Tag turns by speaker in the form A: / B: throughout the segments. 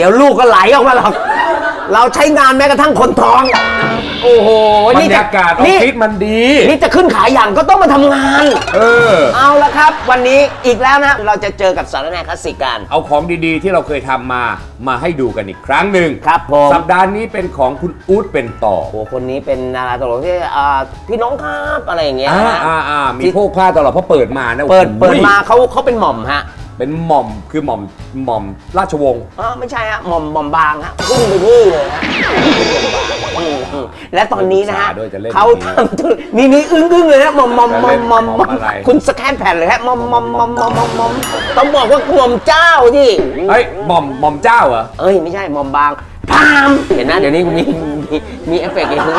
A: เดี๋ยวลูกก็ไหลออกมาหรอก เราใช้งานแม้กระทั่งคนท้อง โอ้โห
B: บร
A: นี่
B: ร
A: จะ
B: ยากาศออฟ
A: นี่
B: ฟิศมันดี
A: นี่จะขึ้นขายอย่างก็ต้องมาทำงาน
B: เออ
A: เอาละครับ วันนี้อีกแล้วนะ เราจะเจอกับสารแหนคลาสสิกกัน
B: เอาของดีๆ ที่เราเคยทำมามาให้ดูกันอีกครั้งหนึ่ง
A: ครับผม
B: สัปดาห์นี้เป็นของคุณอู๊ดเป็นต่อ
A: โอ้โหคนนี้เป็นดาราตลกที่อ่าพี่น้องครับอะไรอย่างเงี้ย
B: อ่า
A: นะ
B: อ่าอ่ามีโพกพลาดตลอดเพราะเปิดมานะ
A: เปิด
B: โอ้โห
A: เปิดมาเขาเขาเป็นหม่อมฮะ
B: เป็นหม่อมคือหม่อมหม่อมราชวงศ์
A: อ๋อไม่ใช่ฮะหม่อมหม่อมบางฮะขึ้นไปนี่เลยฮะอืมอืมและตอนนี้นะฮะ
B: ด้วยจะเล่น
A: เขาทำธุรนี่นี่อึ้งอึ้งเลยนะหม่อมหม่อมหม่อมหม่อมหม่อม
B: อะไร
A: คุณสแกนแผ่นเลยฮะหม่อมหม่อมหม่อมหม่อมหม่อมหม่อมต้องบอกว่าหม่อมเจ้าที่
B: เฮ้ยหม่อมหม่อมเจ้าเหรอ
A: เอ้ย ไม่ใช่หม่อมบางพามเห็นนะเดี๋ยวนี้มีมีมีเอฟเฟกต์อย่างนี้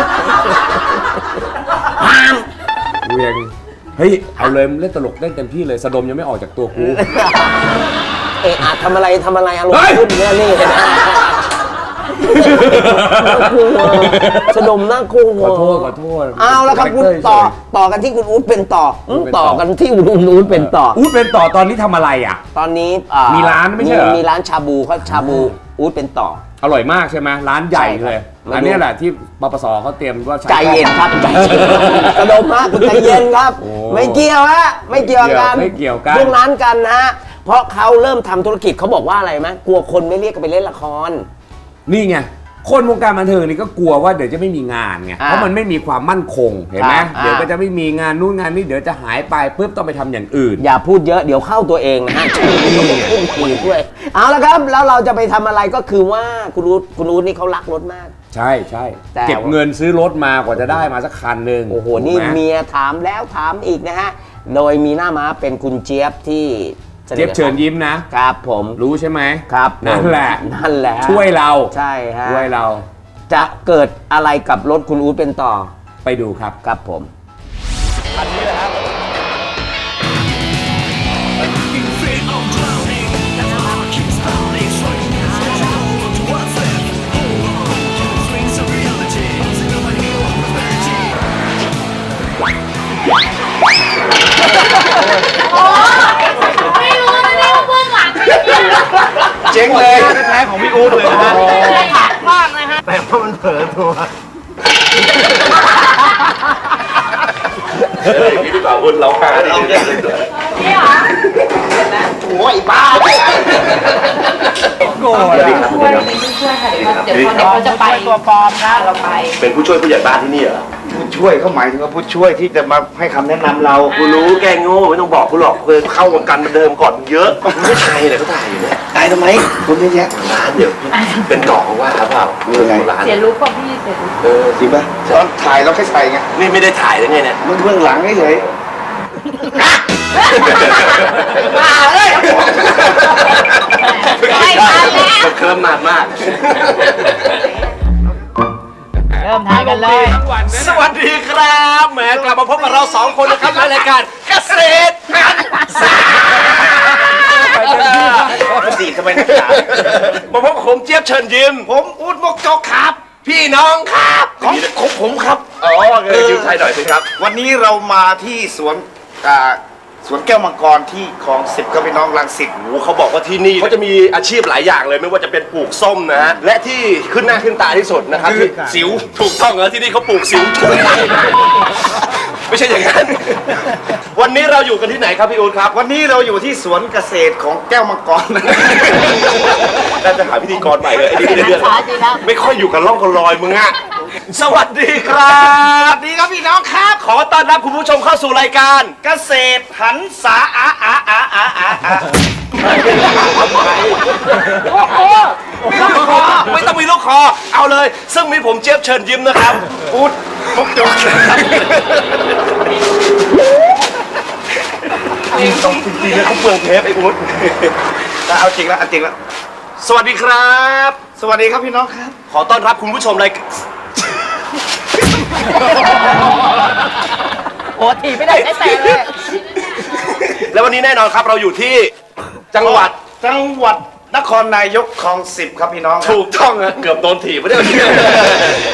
A: พาม
B: เวียง เฮ้ยเอาเลยมึงเล่นตลกเล่นเต็มที่เลยสะดมยังไม่ออกจากตัวกู
A: เอะอะทำอะไรทำอะไรอารม
B: เฮ้
A: ณ์
B: ย
A: ขึ้นเนี่ยนี่เห็นไหมน่ากลัวสะดมน่ากลัว
B: ขอโทษขอโทษ
A: เอาแล้วครับคุณ
B: คาแรคเต
A: ต่อ
B: เฉย
A: ต่อกันที่คุณอู๊ดเป็นต่ออืม
B: เป็นต่
A: ต่
B: อ
A: อกันที่คุณอู๊ดเป็นต่อ
B: อู๊ดเป็นต่อตอนนี้ทำอะไรอะ
A: ตอนนี้อ่า
B: มีร้านไม่ใช่เหรอ
A: มีร้านชาบูเขาชาบูอู๊ดเป็นต่อ
B: อร่อยมากใช่ไหมร้านใหญ่
A: ใช่ครับ
B: เลย
A: มาดู
B: อันเนี้ยแหละที่ปปสเขาเตรียมว่าใช้
A: ใจเย็นครับใจเย็นกระดมฮะคุณใจเย็นครับ
B: โอ้
A: ไม่เกี่ยวฮะไม่เกี่ยวกัน
B: ไม่เกี่ยวกัน
A: พวกนั้นกันนะฮะเพราะเขาเริ่มทำธุรกิจเขาบอกว่าอะไรไหมกลัวคนไม่เรียกกันไปเล่นละคร
B: นี่ไงคนวงการบันเทิงนี่ก็กลัวว่าเดี๋ยวจะไม่มีงานไง
A: อ่า
B: เพราะมันไม่มีความมั่นคงเห็นไหม
A: ครับอ่า
B: เดี๋ยวก็จะไม่มีงานนู่นงานนี่เดี๋ยวจะหายไปปุ๊บต้องไปทำอย่างอื่น
A: อย่าพูดเยอะเดี๋ยวเข้าตัวเองนะฮะขึ้นขีดด้วยเอาละครับแล้วเราจะไปทำอะไรก็คือว่าคุณอู๊ดคุณอู๊ดนี่เขารักรถมาก
B: ใช่ใช่
A: แต่
B: เก็บเงินซื้อรถมากว่าจะได้มาสักคันหนึ่ง
A: โอ้โห
B: ถูก
A: นี่
B: ไหม
A: เมียถามแล้วถามอีกนะฮะ โดยมีหน้าม้าเป็นคุณเจี๊ยบที่สนิท
B: เจี๊ยบเชิญยิ้มนะ
A: ครับผม
B: รู้ใช่ไหม
A: ครับผม
B: นั่นแหละ
A: นั่นแหละ
B: ช่วยเรา
A: ใช่ฮะ
B: ช่วยเรา
A: จะเกิดอะไรกับรถคุณอู๊ดเป็นต่อ
B: ไปดูครับ
A: ครับผม
C: ไม่
D: มันเผลอตัว
E: อย่างนี้ดีกว่าคุณเราหาดี
C: นี่เหรอ
D: โอ้ยบ้า
B: โกรธอะ
C: ช่วยเป็นผู้ช่วยค่ะเดี๋ยวเขาเดี๋ยวเขาจะไปตัวปลอมนะเราไป
E: เป็นผู้ช่วยผู้ใหญ่บ้านที่นี่เหรอ
D: ผู้ ช่วยเขาหมายถึงว่าผู้ช่วยที่จะมาให้คำแนะนำเรา
E: กูรู้แกโง่ไม่ต้องบอกกูหรอกเคยเข้าวงการบันเทิงก่อนเยอะไม่ใช่เลยเขาถ่ายอยู่เนี่ย
D: ตายทำไมคนเยอะแยะ
E: ร้านเดี๋ยวเป็นดอกว่าเปล่า
D: เออไง
E: ร้าน
C: เสียรู้ป่ะพี่เสียรู้
E: เออ
D: จริงปะตอนถ่ายเราแค่ใส่ไง
E: นี่ไม่ได้ถ่ายได้ไงเนี่ย
D: มันเบื้องหลังเฉย
C: มาเลยไม่ทันแล้ว
E: มันเคลิ้มนานมาก
C: เริ่มทานกันเลย
E: สวั สดีครับแหมกลับมาพบกับเราสองคนนะครับในรายการเกษตรหันษา
D: ดีทำไมนักหนา
E: มาพบกับผมเจี๊ยบเชิญยิ้ม
D: ผมอู๊ดมกจกครับ
E: พี่น้องครับ
D: ของของผมครับ
E: อ๋อเออยิ้มไทยหน่อยสิครับ
D: วันนี้เรามาที่สวนอ่าส วนแก้วมังกรที่คลองสิบครับพี่น้องรังสิต
E: โอ้โหเขาบอกว่าที่นี่เขาจะมีอาชีพหลายอย่างเลย ไม่ว่าจะเป็นปลูกส้มนะฮะและที่ขึ้นหน้าขึ้นตาที่สุดนะครับ
D: คือ
E: ที่สิวถูกต้องเหรอที่นี่เขาปลูกสิวทุก ไม่ใช่อย่างนั้น วันนี้เราอยู่กันที่ไหนครับพี่อู๊ดครับ
D: วันนี้เราอยู่ที่สวนเกษตรของแก้วมังกร
E: น่าจะหาพิธีกรใหม่เลยไอ้นี่ไม่ได้เรื่อง
C: ช้าจริงแล้ว
E: ไม่ค่อยอยู่กับร่องกับรอยมึงอะสวัสดีครับ
D: ดีครับพี่น้องครับ
E: ขอต้อนรับคุณผู้ชมเข้าสู่รายการ
D: เกษตรหันษาอาอาอาอาอาอา
E: ไม่ต้องมีลูกคอไม่ต้องมีลูกคอ เอาเลย ซึ่งมีผมเจี๊ยบเชิญยิ้มนะครับ
D: อูด มกจก
E: ต้องจริงๆนะเขาเปลืองเทปไอ้อุ๊ด
D: แต่เอาจริงแล้วเอาจริงแล้ว
E: สวัสดีครับ
D: สวัสดีครับพี่น้องครับ
E: ขอต้อนรับคุณผู้ชมรายการ
C: โอ้ถีบไม่ได้ใช้แต่เลย
E: และวันนี้แน่นอนครับเราอยู่ที่จังหวัด
D: จังหวัดนครนายกคลองสิบครับพี่น้องครับ
E: ถูกต้องนะเกือบโดนถีบไม่ได้วันนี้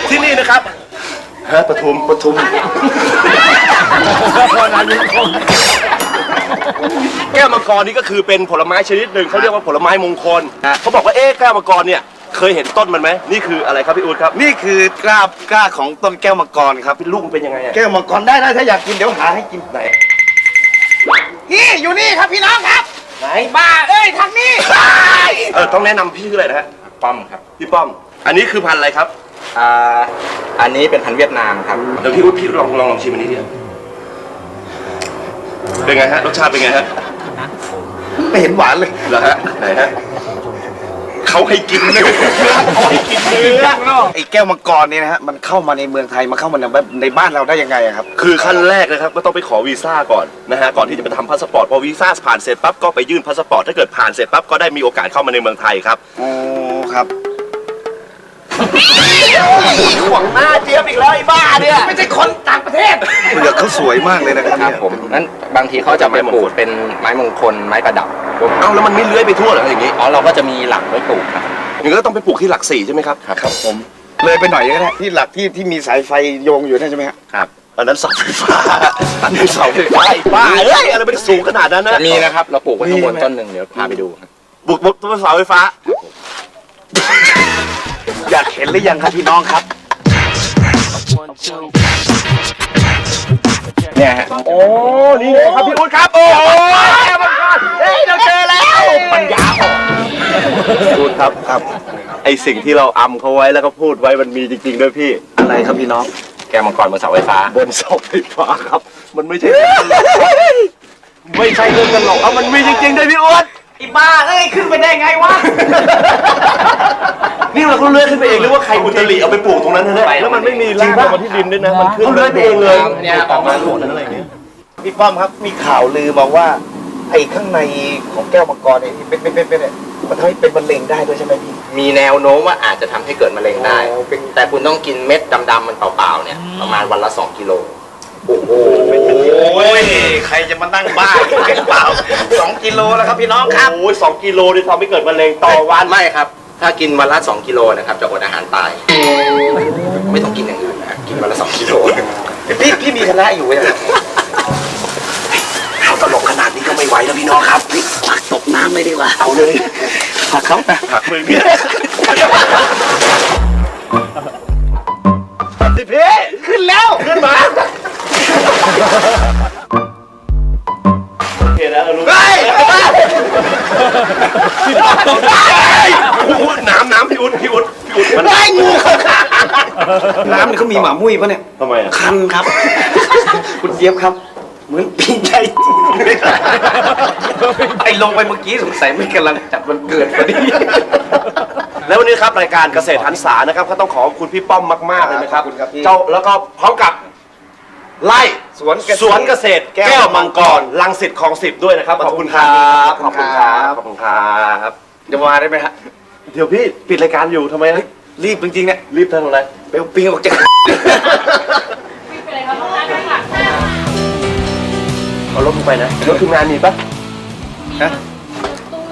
E: ที่นี่นะครับ ฮะปทุม
D: ปทุม
E: แก้วมังกรนี่ก็คือเป็นผลไม้ชนิดหนึ่งเขาเรียกว่าผลไม้มงคล
D: ฮะ
E: เขาบอกว่าเอ๊ะแก้วมังกรเนี่ยเคยเห็นต้นมันไหมนี่คืออะไรครับพี่อู๊ดครับ
D: นี่คือกล้ากล้าของต้นแก้วมังกรครับ
E: ลูกมันเป็นยังไงอะ
D: แก้วมังกรได้ได้ถ้าอยากกินเดี๋ยวหาให้กินไหนนี่อยู่นี่ครับพี่น้องครับ
E: ไหน
D: บ้าเอ้ยทางนี้
E: เออต้องแนะนำพี่ชื่ออะไรนะฮะ
F: ป้อมครับ
E: พี่ป้อม อันนี้คือพันธุ์อะไรครับ
F: อ่าอันนี้เป็นพันธุ์เวียดนามครับ
E: เดี๋ยวพี่อุ๊ดพี่ลองลองลองชิมอันนี้ดิเป็นไงฮะรสชาติเป็นไงฮะ
D: ไม่เห็นหวานเลย
E: เหรอฮะไหนฮะเขาให้กินเนื้อเขาให้กินเนื้อ
D: ไอ้แก้วมังกรเนี่ยนะฮะมันเข้ามาในเมืองไทยมาเข้ามาในในบ้านเราได้ยังไงอะครับ
E: คือขั้นแรกนะครับก็ต้องไปขอวีซ่าก่อนนะฮะก่อนที่จะไปทำพาสปอร์ตพอวีซ่าผ่านเสร็จปั๊บก็ไปยื่นพาสปอร์ตถ้าเกิดผ่านเสร็จปั๊บก็ได้มีโอกาสเข้ามาในเมืองไทยครับ
D: โอ้ครับ
E: หวังหน้าเจี๊ยบอีกแล้วไอ้บ้าเนี่ย
D: ไม่ใช่คนต่างประเทศเปลือกเขาสวยมากเลยนะครับ
F: ครับผมนั้นบางทีเขาจะมาปลูกเป็นไม้มงคลไม้ประดับ
E: เอ้าแล้วมันไม่เลื้อยไปทั่วเหรออย่างงี้
F: อ๋อเราก็จะมีหลักไว้ปลูกครับ
E: อย่างนี้ก็ต้องไปปลูกที่หลักสี่ใช่ไหมครับ
D: ครับผมเลยไปหน่อยก็ได้ที่หลักที่ที่มีสายไฟโยงอยู่นั่นใช่ไหมฮะ
E: ครับอันนั้นเสาไฟฟ้าอันนี้เสาไฟฟ้าไอ้บ้าเอ้ยอะไรมันสูงขนาดนั้นนะ
F: จะมีนะครับ เราปลูกไว้ข้างบนต้นหนึ่งเดี๋ยวพาไปดูครับ
E: บุกบุกต้นเสาไฟฟ้า
D: อยากเห็นหรือยังครับพี่น้องครับ
F: เนี่ยฮะ
E: โอ้ นี่ไงครับพี่อุ๊ดครับ โอ้ยมันก่อนเฮ้ย เราเจอแล้ว ปัญญาอ่อนพูดครับ
D: ครับ
E: ไอสิ่งที่เราอำเขาไว้แล้วก็พูดไว้มันมีจริงๆด้วยพี่
D: อะไรครับพี่น้อง
F: แก้วมังกรบนเสาไฟฟ้า
E: บนเสาไฟฟ้าครับ มันไม่ใช่เรื่องตลกไม่ใช่เรื่องตลกเอามันมีจริงๆด้วยพี่อุ๊ด
D: อีบ้าเอ้ยขึ้นไปได้ไงวะ
E: นี่เราก็เลื่อนขึ้นไปเองหรือว่าใครอุตริเอาไปปลูกตรงนั้นนะเนี่ยแล้วมันไม่มีรากลงมาที่ดินด้วยนะ มันขึ้นเลื่อนไปเองเลย
F: เนี่ยออกมา
E: หมดอะไรอย่างเงี้ย
D: พี่ป้อมครับมีข่าวลือมาว่า ไอ้ข้างในของแก้วมังกรเนี่ยที่เป็นเป็นเป็นเป็นเนี่ยมันทำให้เป็นมะเร็งได้ด้วยใช่ไหมพี่
F: มีแนวโน้มว่าอาจจะทำให้เกิดมะเร็งได้
D: อ๋อเป็น
F: แต่คุณต้องกินเม็ดดำๆมันเปล่าๆเนี่ยประมาณวันละ 2 กิโล
D: โอ้โหใครจะมานั่งบ้าเป็นเปล่าสองกิโลแล้วครับพี่น้องครับ
E: โอ้ยสองกิโลนี่ทำให้เกิดมะเร็งต่อวัน
F: ไม่ครับ ถ้ากินวันละ2กิโลนะครับจะอดอาหารตาย ไม่ต้องกินอย่างอื่นนะกินวันละ2กิโล
D: พี่พี่มีคณะอยู่ยัง
E: เอาตลกขนาดนี้ก็ไม่ไหวแล้วพี่น้องครับนี่ผลักตกน้ำเลยดีกว่าเอาเลย
D: ผักเขานะ
E: ผลักมือเนี่ยสิพี่ขึ้นแล้วขึ้นมา โอเคนะลูกเฮ้ยอ้โหน้ำน้ำพี่อุ๊ดพี่อุ๊ดพี่อุ๊ดมันได้งู
D: น้ำนี่เขามีหมามุ้ยปะเนี่ย
E: ทำไมอะ
D: คันครับ คุณเจี๊ยบครับ เหมือนปีนใจไอ้ลงไปเมื่อกี้สงสัยไม่กำลังจัดวันเกิดพอดี
E: แล้ววันนี้ครับรายการเกษตรหันษานะครับก็ต้องขอบคุณพี่ป้อมมากๆเลยนะครับ
D: พี่
E: เจ้าแล้วก็พร้อมกับ ไล่
D: สวนเกษตร
E: สวนเกษตร
D: แก้
E: แก้
D: ว
E: วมังกรลังสิตคลองสิบด้วยนะครับ ขอบคุณครับขอบคุณครับขอบคุณครับ
D: จะมาได้ไหมฮะ
E: เดี๋ยวพี่ปิดรายการอยู่ทำไมนะ
D: รีบจริงๆเนี่ย
E: รีบทำอะไร
D: เปลวปิงออกจาก
C: เป็นอะไรครับห้องน้ำข้างหลัง
E: เอารถลงไปนะรถทีมงานมีปะ
D: ฮะ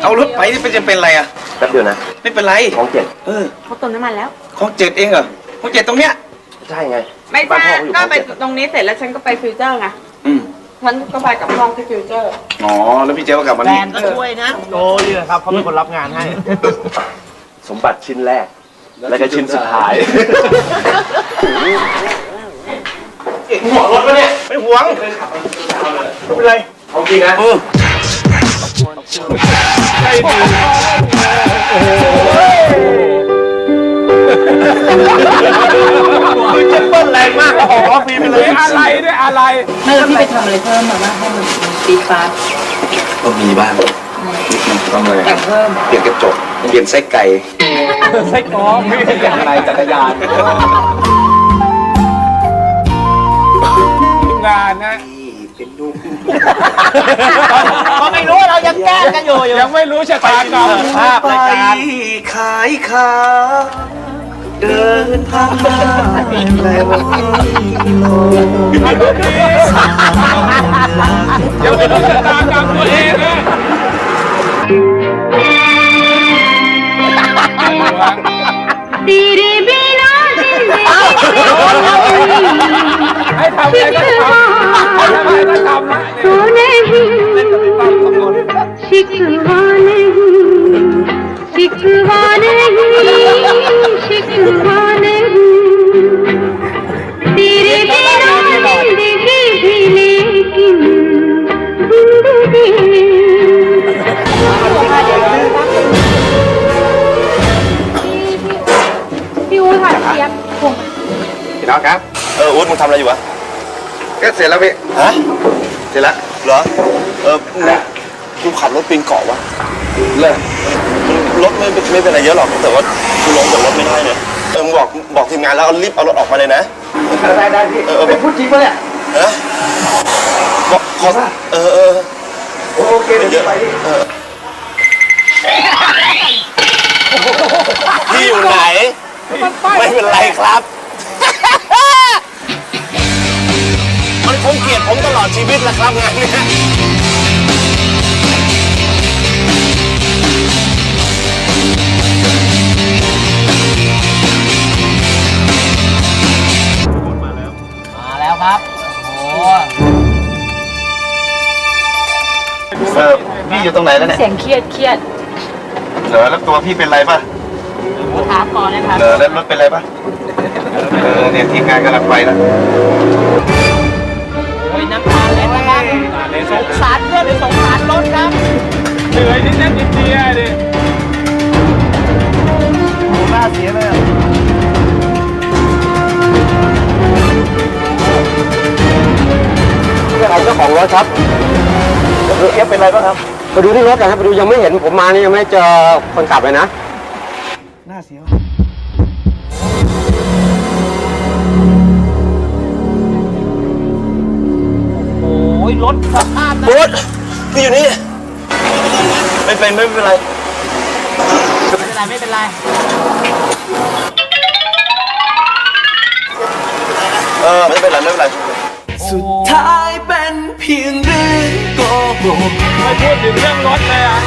D: เอารถไปนี่เป็นจะเป็นอะไรอะ
E: แป๊บเดียวนะ
D: ไม่เป็นไร
E: ของเจ็ด
D: เออ
G: เขาเติมน้ำมันแล้ว
D: ของเจ็ดเองเหรอของเจ็ดตรงเนี้ย
E: ใช่ไง
G: ไม่
E: บ้าน
G: ใช่
E: พ่อเขาอยู่
G: ก็ไป
E: ของเจ็ด
G: ตรงนี้เสร็จแล้วฉันก็ไปฟิวเจอร์ไง
D: อืม
G: ฉันก็ไปกับน้องที่ฟิวเจอร์
D: อ๋อแล้วพี่เจ๊ก็กลับมานี่
G: ก็ช่วยนะ
E: สมบัติชิ้นแรก แล้วก็ชิ้นสุดท้ายห่วงรถปะเนี่ย
D: ไม่หวงไม่เป็นไร
E: ของจริงนะคือจะเปิ้ลแรงมากออกออฟฟีไปเลยอะไรด้วยอะไร
G: ไม่แล้วพี่ไปทำอะไรเพิ่มมาบ้างให้มันปีดฟ้า
D: ก็มีบ้างนิดนึงต้องเลย
G: แต่งเพิ่ม
D: เปลี่ยนกระจกเปลี่ยนไส้ไก่
F: อย่างไรจักรยาน
G: ก็ไม่รู้เรายังแก้กันอยู่อยู่
F: ยังไม่รู้ชะตากรรมภาพ
D: ไป
F: รายการ
D: ขายขา เดินทางมาแล้วกิโลอ
F: ย่าไปดูชะตากรรมตัวเองนะดีดีบีนะดีดีให้ทำอะไรก็ทำ อ
C: อุ๊
E: ดมึงทำอะไรอยู่วะ
D: ก็เสร็จแล้วพี่
E: ฮะ
D: เสร็จแล้ว
E: เหรอ เออกูขับรถปีนเกาะวะ
D: เลย
E: รถไม่ไม่เป็นอะไรเยอะหรอกแต่ว่ากูลงจากรถไม่ได้เนี่ยเออมึงบอกบอกทีมงานแล้วเอารีบเอารถออกมาเลยนะ
D: ได้ได้พี่
E: เออเออ
D: ไม่พูดจริงปะเนี่ย
E: ฮะบอกขอเออเออ
D: โอเคเดี๋ยวพี่ไปพี่
E: พี่อยู่ไหนไม่เป็นไรครับ วิตแหละครับงานเนี้ย
G: มาแล้วครับโอ้
D: เออพี่อยู่ตรงไหนแล้วเนี่ย
C: เสียงเครียดเครียด
D: เหรอแล้วตัวพี่เป็นไรป่ะ
C: ถามก่อนนะคะ
D: เหรอแล้วรถเป็นไรป่ะเออเนี่ยทีมงานกำลังไปแล้ว
G: โอ้ยน้ำตาเล็ดนะครับ สงสารเพื่อนหรือสงสารรถครับ
B: เหนื่อยนิดนิดนิดเดียวดิ
D: หน้าเสียเลยอะ
A: เจ้าของรถครับ
D: คือเอฟเป็นไรป่ะครับ
A: ไปดูที่รถกันครับไปดูยังไม่เห็นผมมานี่ยังไม่เจอคนขับเลยนะ
D: หน้าเสีย
G: รถสภาพนะ
E: อุ๊ดพี่อยู่นี่ไม่เป็นไม่เป็นไร
G: ไม่เป็นไรไม่เป็นไร
E: เออไม่เป็นไรไม่เป็นไร
G: สุดท้ายเป็นเพียงเรื่องโกหก
B: ไม่พูดถึงเรื่องรถเลยอะ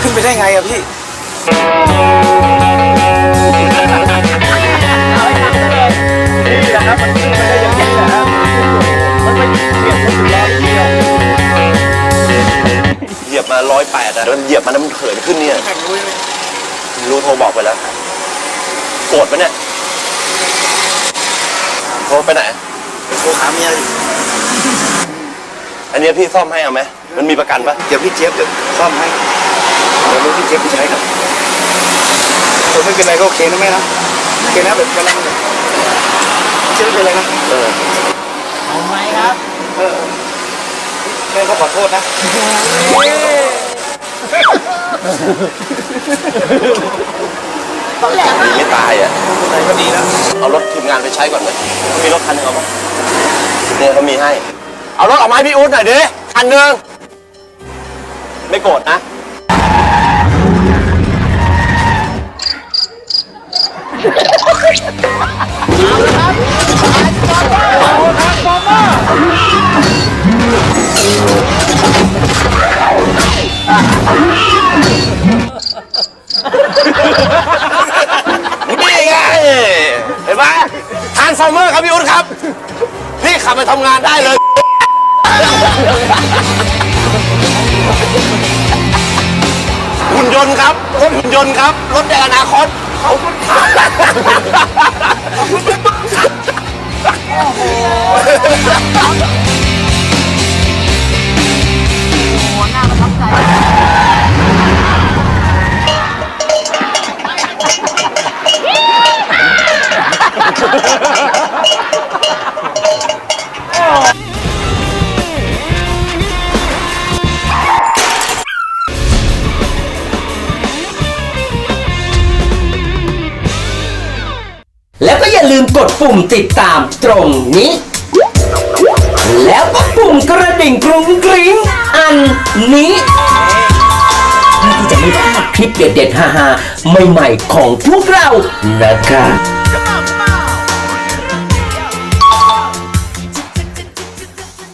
D: ขึ้นไปได้ไงอะพี่
B: ร้อยแป
E: ดอะแล้วเหยียบมาแล้วมันเขินขึ้นเนี่ยรู้โทรบอกไปแล้วโกรธปะเนี่ย โทรไปไหน
D: โทรหาเมีย
E: อันนี้พี่ซ่อมให้เอาไหม มันมีประกันปะ
D: เดี๋ยวพี่เจี๊ยบเดี๋ยวซ่อมให้เดี๋ยวรถพี่เจี๊ยบไปใช้ครับเออไม่เป็นไรก็โอเคนะแม่นะโอเคนะแบบกำลังแบบเจี๊ยบไม่เป็นไรนะ
E: เออ
G: เอาไหมครับ
D: เออแม่ก็ขอโทษนะ
E: ดีไม่ตายอะ
D: ไหนก็ดีแล้ว
E: เอารถทีมงานไปใช้ก่อนเลยมีรถคันหนึงเอาปะเนี่ยเขามีให้ เอารถออกมาให้พี่อู๊ดหน่อยดิคันหนึ่งไม่โกรธนะ ทำงานได้เลย หุ่นยนต์ครับรถหุ่นยนต์ครับรถในอนาคตเขาา
A: ลืมกดปุ่มติดตามตรงนี้ แล้วก็ปุ่มกระดิ่งกรุ้งกริ้งอันนี้เพื่อที่จะไม่พลาดคลิปเด็ดๆฮาๆใหม่ๆของพวกเรานะครับ